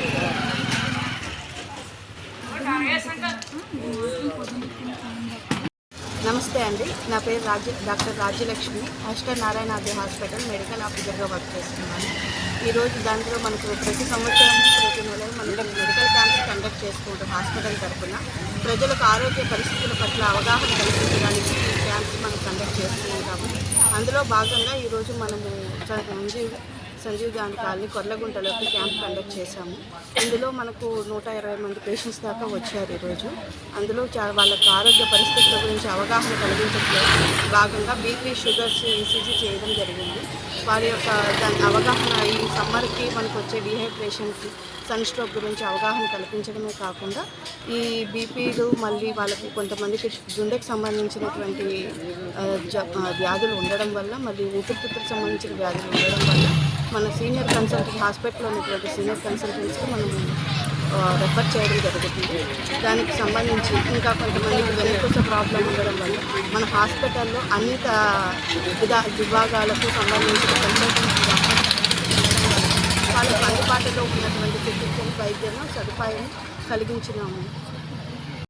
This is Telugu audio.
Yeah. నమస్తే అండి. నా పేరు Rajya doctor Rajyalakshmi. Ashta Narayanadri hospital medical ఆఫీసర్గా వర్క్ చేస్తున్నాను. ఈరోజు దాంట్లో మనకు ప్రతి సంవత్సరం ప్రతి నెల మనకి మెడికల్ క్యాంప్స్ కండక్ట్ చేసుకుంటాం హాస్పిటల్ తరఫున ప్రజలకు ఆరోగ్య పరిస్థితుల పట్ల అవగాహన కల్పించడానికి ఈ క్యాంప్స్ మనం కండక్ట్ చేస్తూ ఉంటాము. అందులో భాగంగా ఈరోజు మనము సంజీవ్ సంజీవ్ గాంధీ కాలనీ కొర్లగుంటలోకి క్యాంప్ కండక్ట్ చేశాము. ఇందులో మనకు నూట ఇరవై మంది పేషెంట్స్ దాకా వచ్చారు ఈరోజు. అందులో చా- వాళ్ళకి ఆరోగ్య పరిస్థితుల గురించి అవగాహన కలిగించడంలో భాగంగా బీపీ షుగర్స్ ఈసీజీ చేయడం జరిగింది. వారి యొక్క దాని అవగాహన వారికి మనకు వచ్చే డిహైడ్రేషన్కి సన్ స్ట్రోక్ గురించి అవగాహన కల్పించడమే కాకుండా ఈ బీపీలు మళ్ళీ వాళ్ళకి కొంతమందికి గుండెకు సంబంధించినటువంటి జ- వ్యాధులు ఉండడం వల్ల మళ్ళీ ఊపిరితిత్తులకు సంబంధించిన వ్యాధులు ఉండడం వల్ల మన సీనియర్ కన్సల్టెంట్ హాస్పిటల్లో ఉన్నటువంటి సీనియర్ కన్సల్టెంట్స్కి మనం రెఫర్ చేయడం జరుగుతుంది. దానికి సంబంధించి ఇంకా కొంతమందికి వెనుకొస ప్రాబ్లం ఉండడం వల్ల మన హాస్పిటల్లో అన్ని త- విధా విభాగాలకు సంబంధించిన కన్సల్టెంట్స్ వాళ్ళకి ఉన్నటువంటి చికిత్సలు వైద్యము సదుపాయం కలిగించినాము.